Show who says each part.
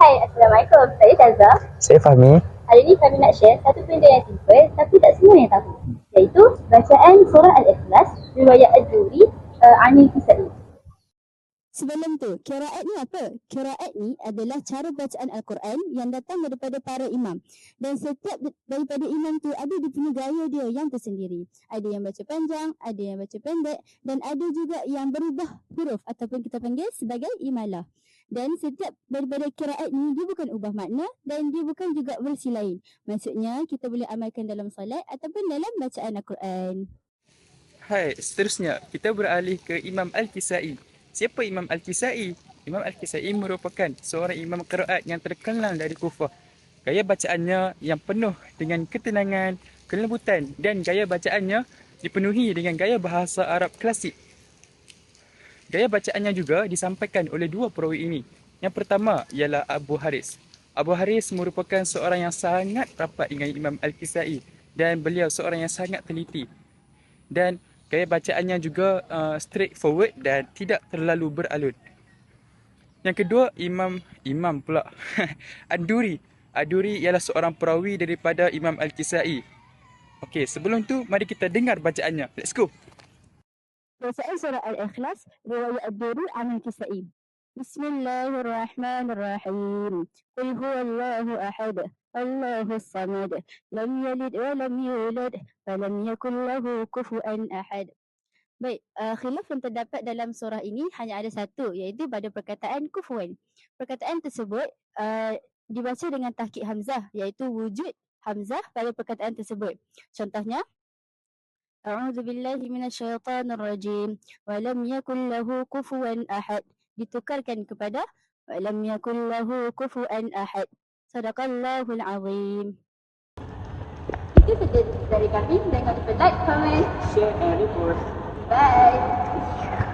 Speaker 1: Hai, Assalamualaikum. Saya Tazah.
Speaker 2: Saya Fahmi.
Speaker 1: Hari ini kami nak share satu benda yang simple tapi tak semua yang tahu. Iaitu bacaan surah Al-Ikhlas riwayat Al-Juri uh, Anil Kisai.
Speaker 3: Sebelum tu, kiraat ni apa? Kiraat ni adalah cara bacaan Al-Quran yang datang daripada para imam. Dan setiap daripada imam tu ada dia punya gaya dia yang tersendiri. Ada yang baca panjang, ada yang baca pendek dan ada juga yang berubah huruf ataupun kita panggil sebagai imalah. Dan setiap daripada kiraat ni dia bukan ubah makna dan dia bukan juga versi lain. Maksudnya kita boleh amalkan dalam salat ataupun dalam bacaan Al-Quran.
Speaker 4: Hai, seterusnya kita beralih ke Imam Al-Kisai. Siapa Imam Al-Kisai? Imam Al-Kisai merupakan seorang imam qiraat yang terkenal dari Kufah. Gaya bacaannya yang penuh dengan ketenangan, kelembutan dan gaya bacaannya dipenuhi dengan gaya bahasa Arab klasik. Gaya bacaannya juga disampaikan oleh dua perawi ini. Yang pertama ialah Abu Haris. Abu Haris merupakan seorang yang sangat rapat dengan Imam Al-Kisai dan beliau seorang yang sangat teliti. Dan Gaya bacaannya juga uh, straightforward dan tidak terlalu beralun. Yang kedua, Imam Imam pula. Aduri. Aduri ialah seorang perawi daripada Imam Al-Kisai. Okey, sebelum tu mari kita dengar bacaannya. Let's go.
Speaker 3: Bacaan surah Al-Ikhlas riwayat Ad-Duri Al-Kisai. Bismillahirrahmanirrahim. Qul huwallahu ahad. Allahu samad. Lam yalid wa lam yulad. Falam yakul lahu kufuan ahad. Baik, uh, khilaf yang terdapat dalam surah ini hanya ada satu iaitu pada perkataan kufuan. Perkataan tersebut uh, dibaca dengan tahqiq hamzah iaitu wujud hamzah pada perkataan tersebut. Contohnya A'udzu billahi minasyaitonir rajim wa lam yakul lahu kufuwan ahad ditukarkan kepada lam yakul lahu kufuwan ahad. Sadaqallahul azim.
Speaker 1: Itu saja dari kami. Jangan lupa like, comment,
Speaker 4: Share and repost.
Speaker 1: bye.